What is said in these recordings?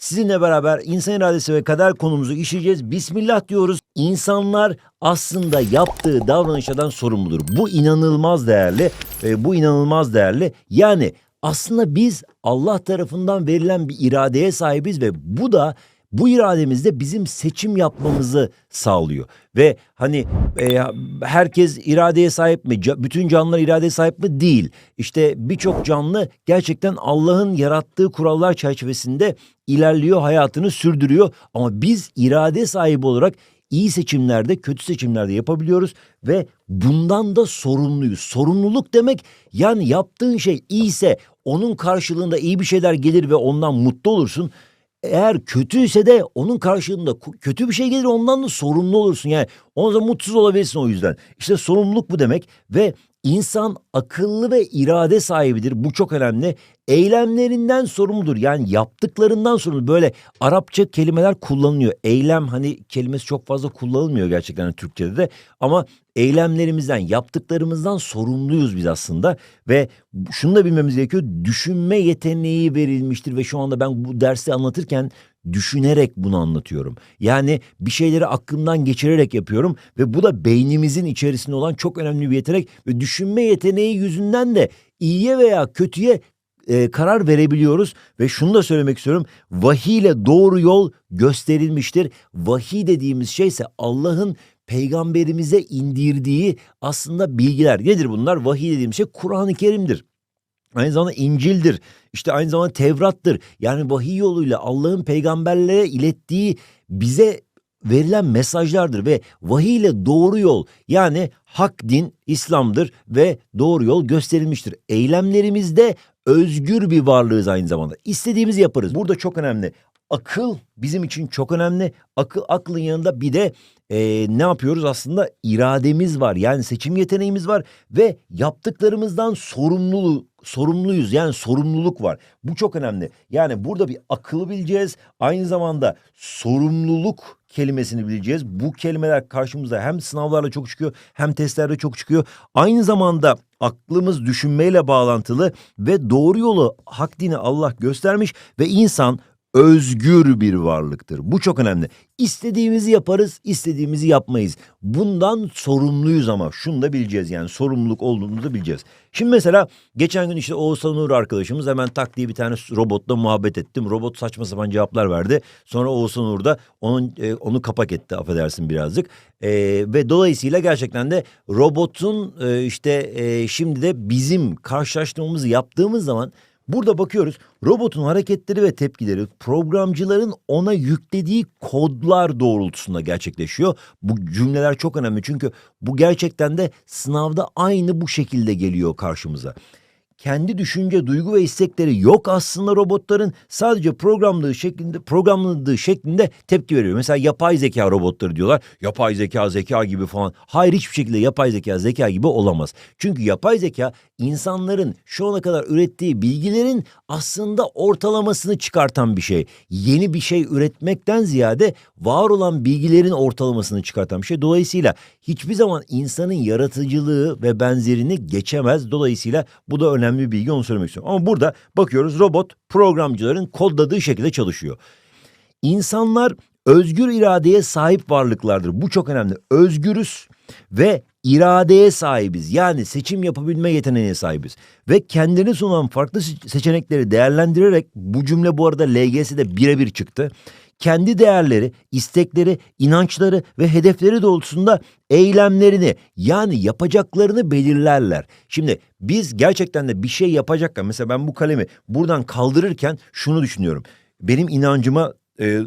sizinle beraber insan iradesi ve kader konumuzu işleyeceğiz. Bismillah diyoruz. İnsanlar aslında yaptığı davranışlardan sorumludur. Bu inanılmaz değerli. E, bu inanılmaz değerli. Yani aslında biz Allah tarafından verilen bir iradeye sahibiz ve bu da bu irademizde bizim seçim yapmamızı sağlıyor. Ve hani e, herkes iradeye sahip mi? Bütün canlılar iradeye sahip mi? Değil. İşte birçok canlı gerçekten Allah'ın yarattığı kurallar çerçevesinde ilerliyor, hayatını sürdürüyor. Ama biz irade sahibi olarak iyi seçimlerde, kötü seçimlerde yapabiliyoruz ve bundan da sorumluyuz. Sorumluluk demek yani yaptığın şey iyiyse onun karşılığında iyi bir şeyler gelir ve ondan mutlu olursun. Eğer kötüyse de onun karşılığında kötü bir şey gelir ondan da sorumlu olursun. Yani o zaman mutsuz olabilirsin o yüzden. İşte sorumluluk bu demek ve insan akıllı ve irade sahibidir. Bu çok önemli. Eylemlerinden sorumludur. Yani yaptıklarından sorumlu. Böyle Arapça kelimeler kullanılıyor. Eylem hani kelimesi çok fazla kullanılmıyor gerçekten hani Türkçe'de de. Ama eylemlerimizden, yaptıklarımızdan sorumluyuz biz aslında. Ve şunu da bilmemiz gerekiyor. Düşünme yeteneği verilmiştir ve şu anda ben bu dersi anlatırken düşünerek bunu anlatıyorum. Yani bir şeyleri aklımdan geçirerek yapıyorum ve bu da beynimizin içerisinde olan çok önemli bir yetenek ve düşünme yeteneği yüzünden de iyiye veya kötüye e, karar verebiliyoruz ve şunu da söylemek istiyorum. Vahiy ile doğru yol gösterilmiştir. Vahiy dediğimiz şey ise Allah'ın peygamberimize indirdiği aslında bilgiler. Nedir bunlar? Vahiy dediğimiz şey Kur'an-ı Kerim'dir. Aynı zamanda İncil'dir. İşte aynı zamanda Tevrat'tır. Yani vahiy yoluyla Allah'ın peygamberlere ilettiği bize verilen mesajlardır ve vahiy ile doğru yol yani hak din İslam'dır ve doğru yol gösterilmiştir. Eylemlerimizde özgür bir varlığız aynı zamanda. İstediğimizi yaparız. Burada çok önemli. Akıl bizim için çok önemli. Akıl aklın yanında bir de e, ne yapıyoruz aslında irademiz var. Yani seçim yeteneğimiz var ve yaptıklarımızdan sorumluluk sorumluyuz. Yani sorumluluk var. Bu çok önemli. Yani burada bir akıllı bileceğiz. Aynı zamanda sorumluluk kelimesini bileceğiz. Bu kelimeler karşımıza hem sınavlarla çok çıkıyor hem testlerde çok çıkıyor. Aynı zamanda aklımız düşünmeyle bağlantılı ve doğru yolu hak dini Allah göstermiş ve insan özgür bir varlıktır. Bu çok önemli. İstediğimizi yaparız, istediğimizi yapmayız. Bundan sorumluyuz ama şunu da bileceğiz yani sorumluluk olduğumuzu da bileceğiz. Şimdi mesela geçen gün işte Oğuzhan Uğur arkadaşımız hemen tak diye bir tane robotla muhabbet ettim. Robot saçma sapan cevaplar verdi. Sonra Oğuzhan Uğur da onun, e, onu kapak etti affedersin birazcık. E, ve dolayısıyla gerçekten de robotun e, işte e, şimdi de bizim karşılaştırmamızı yaptığımız zaman Burada bakıyoruz robotun hareketleri ve tepkileri programcıların ona yüklediği kodlar doğrultusunda gerçekleşiyor. Bu cümleler çok önemli çünkü bu gerçekten de sınavda aynı bu şekilde geliyor karşımıza. Kendi düşünce, duygu ve istekleri yok aslında robotların. Sadece programladığı şeklinde, programladığı şeklinde tepki veriyor. Mesela yapay zeka robotları diyorlar. Yapay zeka, zeka gibi falan. Hayır hiçbir şekilde yapay zeka, zeka gibi olamaz. Çünkü yapay zeka insanların şu ana kadar ürettiği bilgilerin aslında ortalamasını çıkartan bir şey. Yeni bir şey üretmekten ziyade var olan bilgilerin ortalamasını çıkartan bir şey. Dolayısıyla hiçbir zaman insanın yaratıcılığı ve benzerini geçemez. Dolayısıyla bu da önemli bir bilgi onu söylemek istiyorum. Ama burada bakıyoruz robot programcıların kodladığı şekilde çalışıyor. İnsanlar özgür iradeye sahip varlıklardır. Bu çok önemli. Özgürüz ve iradeye sahibiz. Yani seçim yapabilme yeteneğine sahibiz. Ve kendini sunan farklı se- seçenekleri değerlendirerek bu cümle bu arada LGS'de birebir çıktı. Kendi değerleri, istekleri, inançları ve hedefleri doğrultusunda eylemlerini yani yapacaklarını belirlerler. Şimdi biz gerçekten de bir şey yapacakken mesela ben bu kalemi buradan kaldırırken şunu düşünüyorum. Benim inancıma e, e,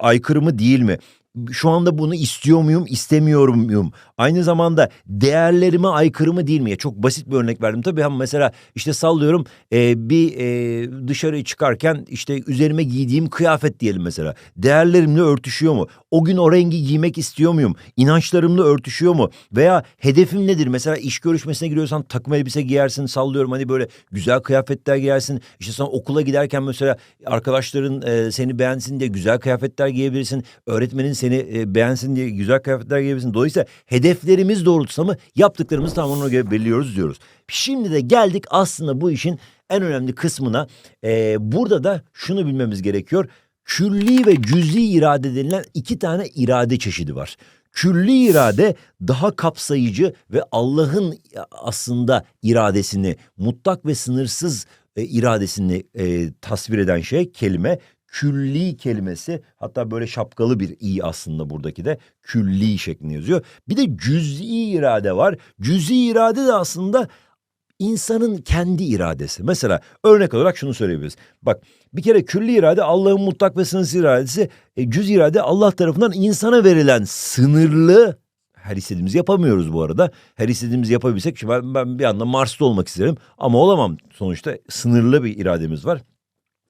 aykırı mı değil mi? Şu anda bunu istiyor muyum, istemiyor muyum? Aynı zamanda değerlerime aykırı mı değil mi? Çok basit bir örnek verdim tabii ama mesela işte sallıyorum e, bir e, dışarı çıkarken işte üzerime giydiğim kıyafet diyelim mesela. Değerlerimle örtüşüyor mu? O gün o rengi giymek istiyor muyum? İnançlarımla örtüşüyor mu? Veya hedefim nedir? Mesela iş görüşmesine giriyorsan takım elbise giyersin sallıyorum hani böyle güzel kıyafetler giyersin. İşte sen okula giderken mesela arkadaşların e, seni beğensin diye güzel kıyafetler giyebilirsin. Öğretmenin seni e, beğensin diye güzel kıyafetler giyebilirsin. Dolayısıyla hedeflerimiz doğrultusunda mı yaptıklarımızı tam ona göre belirliyoruz diyoruz. Şimdi de geldik aslında bu işin en önemli kısmına. Ee, burada da şunu bilmemiz gerekiyor. külli ve cüzi irade denilen iki tane irade çeşidi var. Külli irade daha kapsayıcı ve Allah'ın aslında iradesini, mutlak ve sınırsız e, iradesini e, tasvir eden şey kelime. Külli kelimesi hatta böyle şapkalı bir i aslında buradaki de külli şeklinde yazıyor. Bir de cüz'i irade var. Cüz'i irade de aslında insanın kendi iradesi. Mesela örnek olarak şunu söyleyebiliriz. Bak bir kere külli irade Allah'ın mutlak ve sınırsız iradesi. E, cüz irade Allah tarafından insana verilen sınırlı her istediğimizi yapamıyoruz bu arada. Her istediğimizi yapabilsek ben, ben bir anda Mars'ta olmak isterim ama olamam. Sonuçta sınırlı bir irademiz var.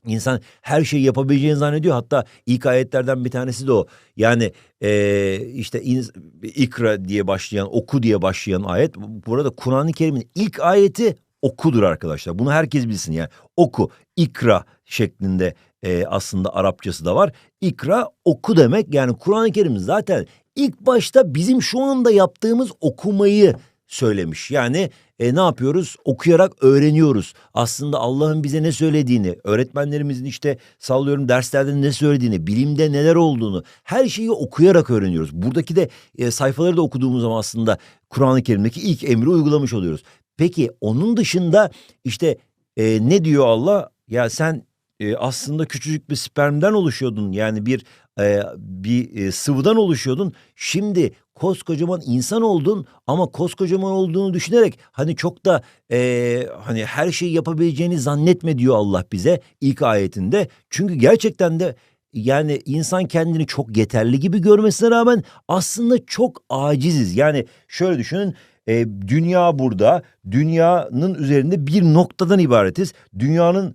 İnsan her şeyi yapabileceğini zannediyor. Hatta ilk ayetlerden bir tanesi de o. Yani e, işte in, ikra diye başlayan, oku diye başlayan ayet. Burada Kur'an-ı Kerim'in ilk ayeti okudur arkadaşlar. Bunu herkes bilsin yani. Oku, ikra şeklinde e, aslında Arapçası da var. İkra oku demek. Yani Kur'an-ı Kerim zaten ilk başta bizim şu anda yaptığımız okumayı söylemiş. Yani e, ne yapıyoruz? Okuyarak öğreniyoruz. Aslında Allah'ın bize ne söylediğini, öğretmenlerimizin işte sallıyorum derslerde ne söylediğini, bilimde neler olduğunu her şeyi okuyarak öğreniyoruz. Buradaki de e, sayfaları da okuduğumuz zaman aslında Kur'an-ı Kerim'deki ilk emri uygulamış oluyoruz. Peki onun dışında işte e, ne diyor Allah? Ya sen e, aslında küçücük bir spermden oluşuyordun. Yani bir e, bir e, sıvıdan oluşuyordun. Şimdi koskocaman insan oldun ama koskocaman olduğunu düşünerek hani çok da e, hani her şeyi yapabileceğini zannetme diyor Allah bize ilk ayetinde. Çünkü gerçekten de yani insan kendini çok yeterli gibi görmesine rağmen aslında çok aciziz. Yani şöyle düşünün e, dünya burada dünyanın üzerinde bir noktadan ibaretiz. Dünyanın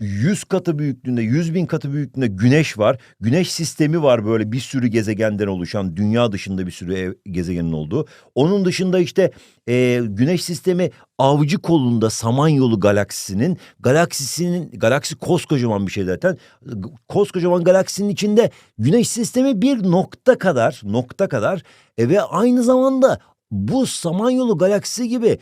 100 katı büyüklüğünde, 100 bin katı büyüklüğünde güneş var. Güneş sistemi var böyle bir sürü gezegenden oluşan, dünya dışında bir sürü gezegenin olduğu. Onun dışında işte e, güneş sistemi avcı kolunda Samanyolu galaksisinin, galaksisinin, galaksi koskocaman bir şey zaten. Koskocaman galaksinin içinde güneş sistemi bir nokta kadar, nokta kadar e, ve aynı zamanda bu Samanyolu galaksisi gibi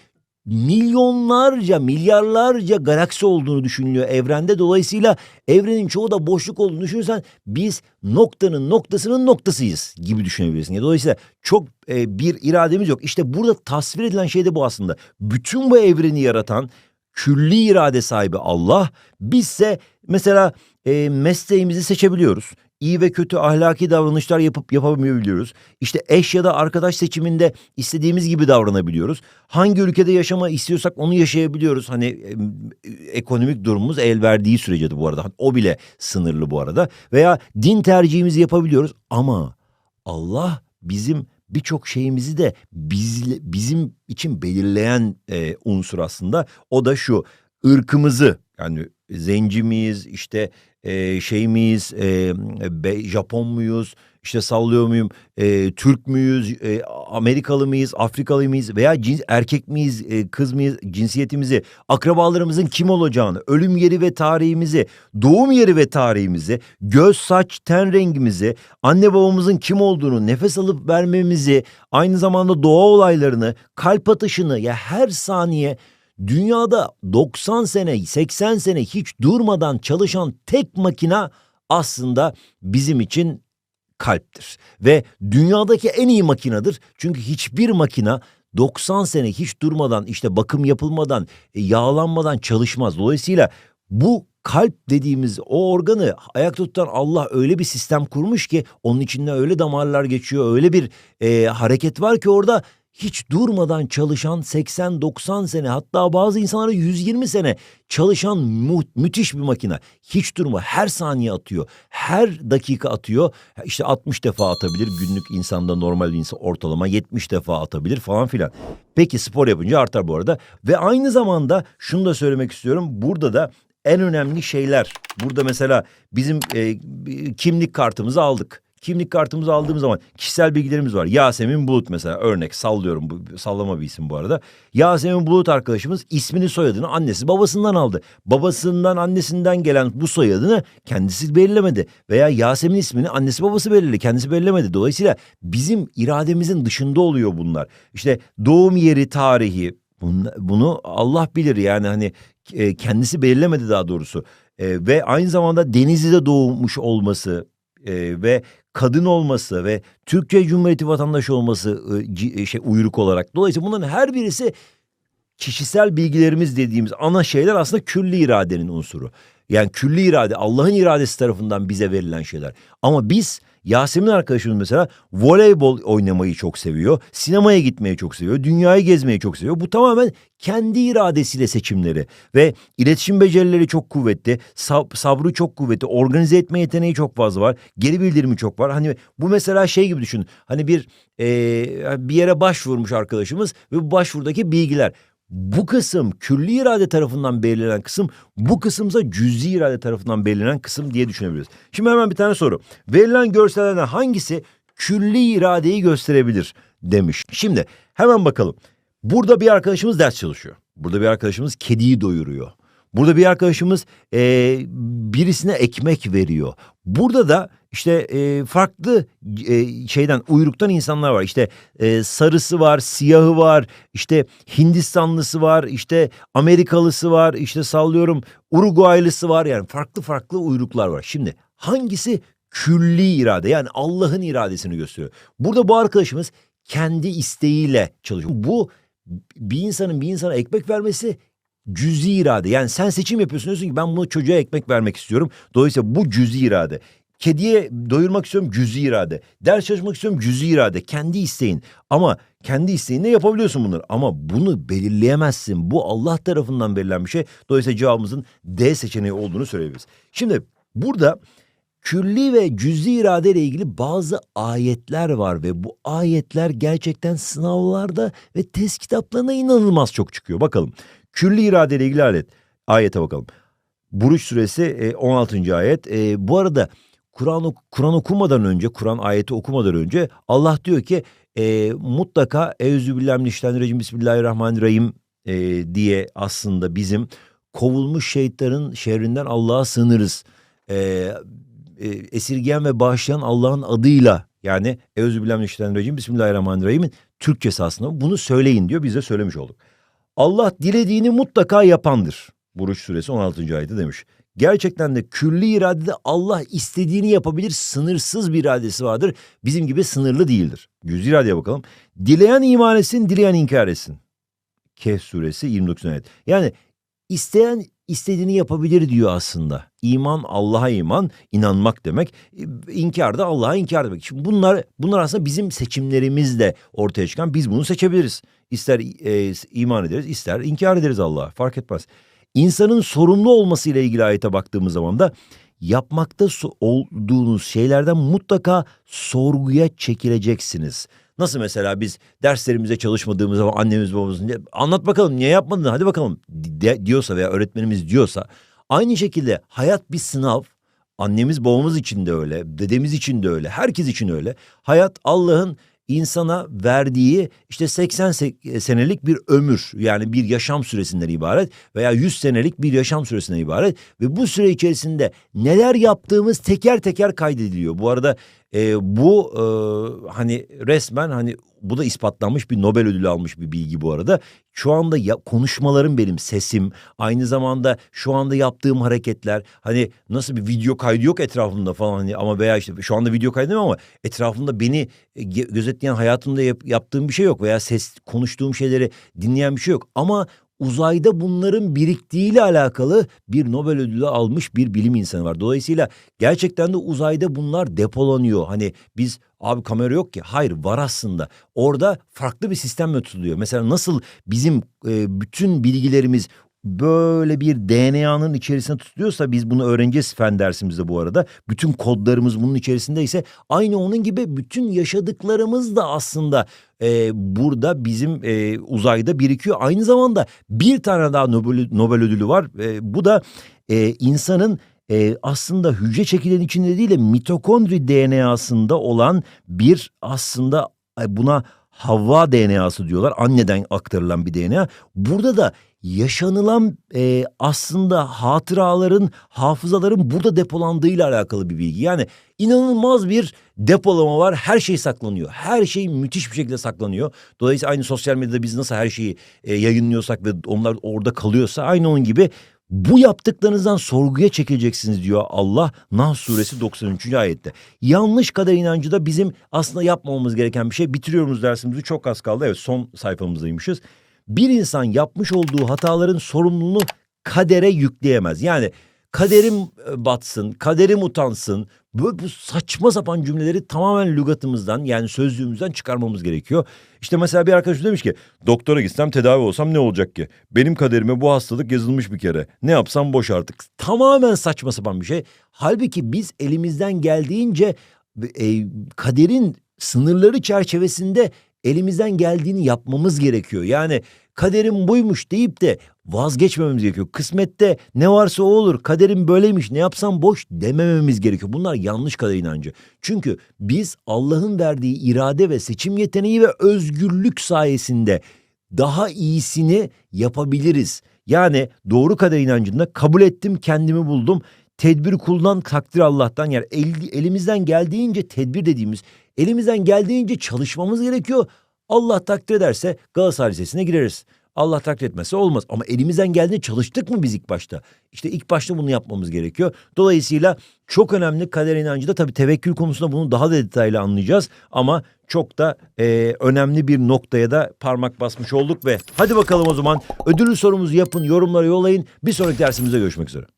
milyonlarca, milyarlarca galaksi olduğunu düşünülüyor evrende. Dolayısıyla evrenin çoğu da boşluk olduğunu düşünürsen biz noktanın noktasının noktasıyız gibi düşünebilirsin. Ya dolayısıyla çok e, bir irademiz yok. İşte burada tasvir edilen şey de bu aslında. Bütün bu evreni yaratan külli irade sahibi Allah. Bizse mesela e, mesleğimizi seçebiliyoruz iyi ve kötü ahlaki davranışlar yapıp yapamayabiliyoruz. İşte eş ya da arkadaş seçiminde istediğimiz gibi davranabiliyoruz. Hangi ülkede yaşama istiyorsak onu yaşayabiliyoruz. Hani ekonomik durumumuz el verdiği sürece de bu arada. O bile sınırlı bu arada. Veya din tercihimizi yapabiliyoruz ama Allah bizim birçok şeyimizi de biz, bizim için belirleyen e, unsur aslında. O da şu ırkımızı yani zenci miyiz işte e, şey miyiz, e, be, Japon muyuz, işte sallıyor muyum, e, Türk müyüz, e, Amerikalı mıyız, Afrikalı mıyız veya cins, erkek miyiz, e, kız mıyız, cinsiyetimizi, akrabalarımızın kim olacağını, ölüm yeri ve tarihimizi, doğum yeri ve tarihimizi, göz, saç, ten rengimizi, anne babamızın kim olduğunu, nefes alıp vermemizi, aynı zamanda doğa olaylarını, kalp atışını ya her saniye Dünyada 90 sene, 80 sene hiç durmadan çalışan tek makina aslında bizim için kalptir. Ve dünyadaki en iyi makinadır. Çünkü hiçbir makina 90 sene hiç durmadan işte bakım yapılmadan, e, yağlanmadan çalışmaz. Dolayısıyla bu kalp dediğimiz o organı ayakta tutan Allah öyle bir sistem kurmuş ki onun içinde öyle damarlar geçiyor, öyle bir e, hareket var ki orada hiç durmadan çalışan 80-90 sene hatta bazı insanlara 120 sene çalışan mu müthiş bir makine. Hiç durma her saniye atıyor. Her dakika atıyor. İşte 60 defa atabilir günlük insanda normal insan ortalama 70 defa atabilir falan filan. Peki spor yapınca artar bu arada. Ve aynı zamanda şunu da söylemek istiyorum. Burada da en önemli şeyler. Burada mesela bizim e, kimlik kartımızı aldık kimlik kartımızı aldığımız zaman kişisel bilgilerimiz var. Yasemin Bulut mesela örnek sallıyorum bu sallama bir isim bu arada. Yasemin Bulut arkadaşımız ismini soyadını annesi babasından aldı. Babasından annesinden gelen bu soyadını kendisi belirlemedi. Veya Yasemin ismini annesi babası belirledi kendisi belirlemedi. Dolayısıyla bizim irademizin dışında oluyor bunlar. İşte doğum yeri tarihi bunu Allah bilir yani hani kendisi belirlemedi daha doğrusu. e, ve aynı zamanda Denizli'de doğmuş olması e, ve kadın olması ve Türkiye Cumhuriyeti vatandaşı olması ci- e, şey uyruk olarak. Dolayısıyla bunların her birisi kişisel bilgilerimiz dediğimiz ana şeyler aslında külli iradenin unsuru. Yani külli irade Allah'ın iradesi tarafından bize verilen şeyler. Ama biz Yasemin arkadaşımız mesela voleybol oynamayı çok seviyor. Sinemaya gitmeyi çok seviyor. Dünyayı gezmeyi çok seviyor. Bu tamamen kendi iradesiyle seçimleri. Ve iletişim becerileri çok kuvvetli. sab- sabrı çok kuvvetli. Organize etme yeteneği çok fazla var. Geri bildirimi çok var. Hani bu mesela şey gibi düşün. Hani bir eee, bir yere başvurmuş arkadaşımız ve bu başvurdaki bilgiler. Bu kısım külli irade tarafından belirlenen kısım, bu kısımsa cüzi irade tarafından belirlenen kısım diye düşünebiliriz. Şimdi hemen bir tane soru. Verilen görsellerden hangisi külli iradeyi gösterebilir demiş. Şimdi hemen bakalım. Burada bir arkadaşımız ders çalışıyor. Burada bir arkadaşımız kediyi doyuruyor. Burada bir arkadaşımız eee, birisine ekmek veriyor. Burada da işte eee, farklı eee, şeyden uyruktan insanlar var. İşte eee, sarısı var, siyahı var, işte Hindistanlısı var, işte Amerikalısı var, işte sallıyorum Uruguaylısı var. Yani farklı farklı uyruklar var. Şimdi hangisi külli irade yani Allah'ın iradesini gösteriyor. Burada bu arkadaşımız kendi isteğiyle çalışıyor. Bu bir insanın bir insana ekmek vermesi cüzi irade. Yani sen seçim yapıyorsun diyorsun ki ben bunu çocuğa ekmek vermek istiyorum. Dolayısıyla bu cüzi irade. Kediye doyurmak istiyorum cüzi irade. Ders çalışmak istiyorum cüzi irade. Kendi isteğin. Ama kendi isteğinle yapabiliyorsun bunları. Ama bunu belirleyemezsin. Bu Allah tarafından verilen bir şey. Dolayısıyla cevabımızın D seçeneği olduğunu söyleyebiliriz. Şimdi burada külli ve cüzi irade ile ilgili bazı ayetler var ve bu ayetler gerçekten sınavlarda ve test kitaplarına inanılmaz çok çıkıyor. Bakalım. Külli irade ile ilgili ayet. Ayete bakalım. Buruç suresi e, 16. ayet. E, bu arada Kur'an Kur'an okumadan önce, Kur'an ayeti okumadan önce Allah diyor ki e, mutlaka Euzubillahimineşşeytanirracim Bismillahirrahmanirrahim e, diye aslında bizim kovulmuş şeytanın şerrinden Allah'a sığınırız. E, e, esirgeyen ve bağışlayan Allah'ın adıyla yani Euzubillahimineşşeytanirracim Bismillahirrahmanirrahim'in Türkçesi aslında bunu söyleyin diyor biz de söylemiş olduk. Allah dilediğini mutlaka yapandır. Buruç suresi 16. ayeti demiş. Gerçekten de külli iradede Allah istediğini yapabilir. Sınırsız bir iradesi vardır. Bizim gibi sınırlı değildir. Yüz iradeye bakalım. Dileyen iman etsin, dileyen inkar etsin. Kehf suresi 29. ayet. Yani isteyen istediğini yapabilir diyor aslında. İman Allah'a iman, inanmak demek. İnkar da Allah'a inkar demek. Şimdi bunlar bunlar aslında bizim seçimlerimizle ortaya çıkan. Biz bunu seçebiliriz. İster e, iman ederiz, ister inkar ederiz Allah'a. Fark etmez. İnsanın sorumlu olmasıyla ilgili ayete baktığımız zaman da yapmakta olduğunuz şeylerden mutlaka sorguya çekileceksiniz. Nasıl mesela biz derslerimize çalışmadığımız zaman annemiz babamız "Ne- anlat bakalım niye yapmadın hadi bakalım diyorsa veya öğretmenimiz diyorsa aynı şekilde hayat bir sınav. Annemiz babamız için de öyle, dedemiz için de öyle, herkes için öyle. Hayat Allah'ın insana verdiği işte 80 se- senelik bir ömür yani bir yaşam süresinden ibaret veya 100 senelik bir yaşam süresinden ibaret ve bu süre içerisinde neler yaptığımız teker teker kaydediliyor. Bu arada e, bu e, hani resmen hani bu da ispatlanmış bir Nobel ödülü almış bir bilgi bu arada. Şu anda ya, konuşmalarım benim sesim aynı zamanda şu anda yaptığım hareketler hani nasıl bir video kaydı yok etrafımda falan hani ama veya işte şu anda video kaydı ama etrafımda beni e, gözetleyen hayatımda yap- yaptığım bir şey yok veya ses konuştuğum şeyleri dinleyen bir şey yok ama uzayda bunların biriktiğiyle alakalı bir Nobel ödülü almış bir bilim insanı var. Dolayısıyla gerçekten de uzayda bunlar depolanıyor. Hani biz abi kamera yok ki. Hayır var aslında. Orada farklı bir sistemle tutuluyor. Mesela nasıl bizim e, bütün bilgilerimiz böyle bir DNA'nın içerisine tutuluyorsa biz bunu öğreneceğiz fen dersimizde bu arada. Bütün kodlarımız bunun içerisindeyse aynı onun gibi bütün yaşadıklarımız da aslında e, burada bizim e, uzayda birikiyor. Aynı zamanda bir tane daha Nobel, Nobel ödülü var. E, bu da e, insanın e, aslında hücre çekirdeğinin içinde değil de mitokondri DNA'sında olan bir aslında e, buna Havva DNA'sı diyorlar. Anneden aktarılan bir DNA. Burada da yaşanılan e, aslında hatıraların, hafızaların burada depolandığıyla alakalı bir bilgi. Yani inanılmaz bir depolama var. Her şey saklanıyor. Her şey müthiş bir şekilde saklanıyor. Dolayısıyla aynı sosyal medyada biz nasıl her şeyi e, yayınlıyorsak ve onlar orada kalıyorsa aynı onun gibi Bu yaptıklarınızdan sorguya çekileceksiniz diyor Allah Nahl suresi 93. ayette. Yanlış kader inancı da bizim aslında yapmamamız gereken bir şey. Bitiriyoruz dersimizi çok az kaldı. Evet son sayfamızdaymışız. Bir insan yapmış olduğu hataların sorumluluğunu kadere yükleyemez. Yani kaderim e, batsın, kaderim utansın. Böyle bu saçma sapan cümleleri tamamen lügatımızdan yani sözlüğümüzden çıkarmamız gerekiyor. İşte mesela bir arkadaş demiş ki doktora gitsem tedavi olsam ne olacak ki? Benim kaderime bu hastalık yazılmış bir kere. Ne yapsam boş artık. Tamamen saçma sapan bir şey. Halbuki biz elimizden geldiğince e, kaderin sınırları çerçevesinde elimizden geldiğini yapmamız gerekiyor. Yani kaderim buymuş deyip de vazgeçmememiz gerekiyor. Kısmette ne varsa o olur. Kaderim böyleymiş. Ne yapsam boş demememiz gerekiyor. Bunlar yanlış kader inancı. Çünkü biz Allah'ın verdiği irade ve seçim yeteneği ve özgürlük sayesinde daha iyisini yapabiliriz. Yani doğru kader inancında kabul ettim, kendimi buldum. Tedbir kullan takdir Allah'tan. Yani el- elimizden geldiğince tedbir dediğimiz elimizden geldiğince çalışmamız gerekiyor. Allah takdir ederse Galatasaray Lisesi'ne gireriz. Allah takdir etmezse olmaz. Ama elimizden geldiğince çalıştık mı biz ilk başta? İşte ilk başta bunu yapmamız gerekiyor. Dolayısıyla çok önemli kader inancı da tabii tevekkül konusunda bunu daha da detaylı anlayacağız. Ama çok da e, önemli bir noktaya da parmak basmış olduk ve hadi bakalım o zaman ödüllü sorumuzu yapın, yorumlara yollayın. Bir sonraki dersimizde görüşmek üzere.